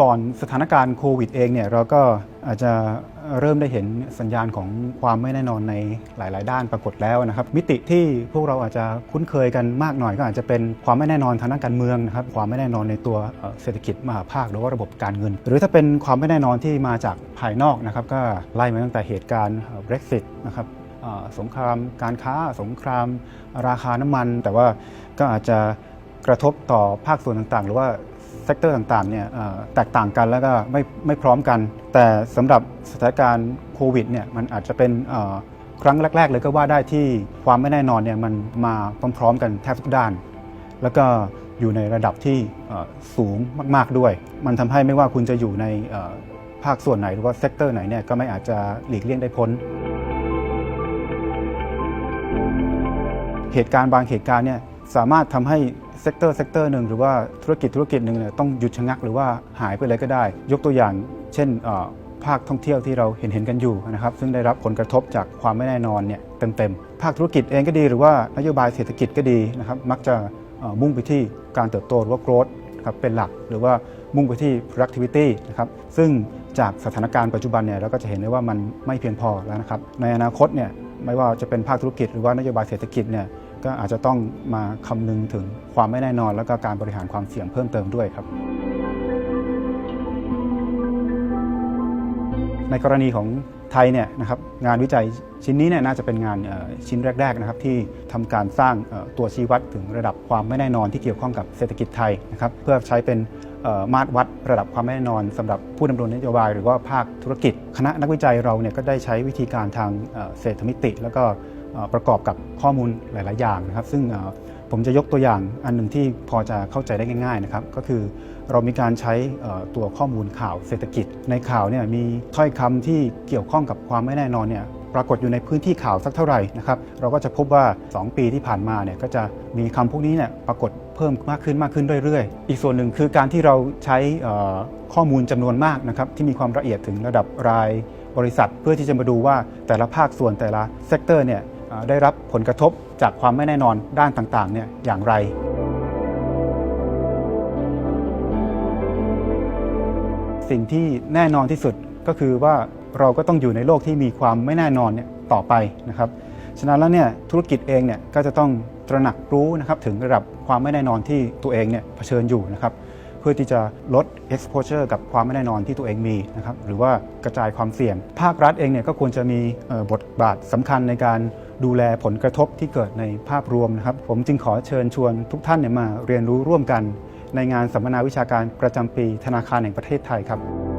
ก่อนสถานการณ์โควิดเองเนี่ยเราก็อาจจะเริ่มได้เห็นสัญญาณของความไม่แน่นอนในหลาย ๆ ด้านปรากฏแล้วนะครับ มิติที่พวกเราอาจจะคุ้นเคยกันมากหน่อย ก็อาจจะเป็นความไม่แน่นอนทางด้านการเมืองนะครับความไม่แน่นอนในตัวเศรษฐกิจมหาภาคหรือว่าระบบการเงิน หรือถ้าเป็นความไม่แน่นอนที่มาจากภายนอกนะครับก็ไล่มาตั้งแต่เหตุการณ์ Brexit นะครับสงครามการค้าสงครามราคาน้ำมัน แต่ว่า ก็อาจจะกระทบต่อภาคส่วนต่างๆ หรือว่าเซกเตอร์ต่างๆเนี่ยแตกต่างกันแล้วก็ไม่ไม่พร้อมกัน แต่สำหรับสถานการณ์โควิดเนี่ยมันอาจจะเป็นครั้งแรก ๆ เลยก็ว่าได้ที่ความไม่แน่นอนเนี่ยมันมาพร้อมๆกันแทบทุกด้าน แล้วก็อยู่ในระดับที่สูงมาก ๆด้วย มันทำให้ไม่ว่าคุณจะอยู่ในภาคส่วนไหนหรือว่าเซกเตอร์ไหนเนี่ยก็ไม่อาจจะหลีกเลี่ยงได้พ้น เหตุการณ์บางเหตุการณ์เนี่ย สามารถทำให้เซกเตอร์เซกเตอร์หนึ่งหรือว่าธุรกิจธุรกิจหนึ่งเนี่ยต้องหยุดชะงักหรือว่าหายไปเลยก็ได้ ยกตัวอย่าง เช่นภาคท่องเที่ยวที่เราเห็นเห็นกันอยู่นะครับซึ่งได้รับผลกระทบจากความไม่แน่นอนเนี่ยเต็มๆภาคธุรกิจเองก็ดีหรือว่านโยบายเศรษฐกิจก็ดีนะครับมักจะมุ่งไปที่การเติบโตหรือว่า growth ครับเป็นหลักหรือว่ามุ่งไปที่ productivity นะครับซึ่งจากสถานการณ์ปัจจุบันเนี่ยเราก็จะเห็นได้ว่ามันไม่เพียงพอแล้วนะครับในอนาคตเนี่ยไม่ว่าจะเป็นภาคธุรกิจหรือว่านโยบายเศรษฐกิจเนี่ย ก็อาจจะต้องมาคำนึงถึงความไม่แน่นอน แล้วก็การบริหารความเสี่ยงเพิ่มเติมด้วยครับ ในกรณีของไทยเนี่ยนะครับงานวิจัยชิ้นนี้เนี่ยน่าจะเป็นงานชิ้นแรก ๆนะครับ ที่ทำการสร้างตัวชี้วัดถึงระดับความไม่แน่นอนที่เกี่ยวข้องกับเศรษฐกิจไทยนะครับเพื่อใช้เป็นมาตรวัดระดับความไม่แน่นอนสำหรับผู้ดำรงนโยบาย หรือว่าภาคธุรกิจ คณะนักวิจัยเราเนี่ยก็ได้ใช้วิธีการทางเศรษฐมิติ แล้วก็ ประกอบกับข้อมูลหลาย ๆ อย่างนะครับ ซึ่งผมจะยกตัวอย่างอันหนึ่งที่พอจะเข้าใจได้ง่าย ๆ นะครับ ก็คือเรามีการใช้ตัวข้อมูลข่าวเศรษฐกิจ ในข่าวเนี่ยมีถ้อยคำที่เกี่ยวข้องกับความไม่แน่นอนเนี่ยปรากฏอยู่ในพื้นที่ข่าวสักเท่าไหร่นะครับ เราก็จะพบว่า 2 ปีที่ผ่านมาเนี่ยก็จะมีคำพวกนี้เนี่ยปรากฏเพิ่มมากขึ้นมากขึ้นเรื่อยๆ อีกส่วนหนึ่งคือการที่เราใช้ข้อมูลจำนวนมากนะครับที่มีความละเอียดถึงระดับรายบริษัท เพื่อที่จะมาดูว่าแต่ละภาคส่วนแต่ละเซกเตอร์เนี่ย ได้รับผลกระทบจากความไม่แน่นอนด้านต่างๆเนี่ยอย่างไร สิ่งที่แน่นอนที่สุดก็คือว่าเราก็ต้องอยู่ในโลกที่มีความไม่แน่นอนเนี่ยต่อไปนะครับฉะนั้นแล้วเนี่ยธุรกิจเองเนี่ยก็จะต้องตระหนักรู้นะครับถึงระดับความไม่แน่นอนที่ตัวเองเนี่ยเผชิญอยู่นะครับเพื่อที่จะลด exposure กับความไม่แน่นอนที่ตัวเองมีนะครับหรือว่ากระจายความเสี่ยง ภาครัฐเองเนี่ยก็ควรจะมีบทบาทสำคัญในการ ดูแลผลกระทบที่เกิดในภาพรวมนะครับ ผมจึงขอเชิญชวนทุกท่านเนี่ยมาเรียนรู้ร่วมกัน ในงานสัมมนาวิชาการประจำปีธนาคารแห่งประเทศไทยครับ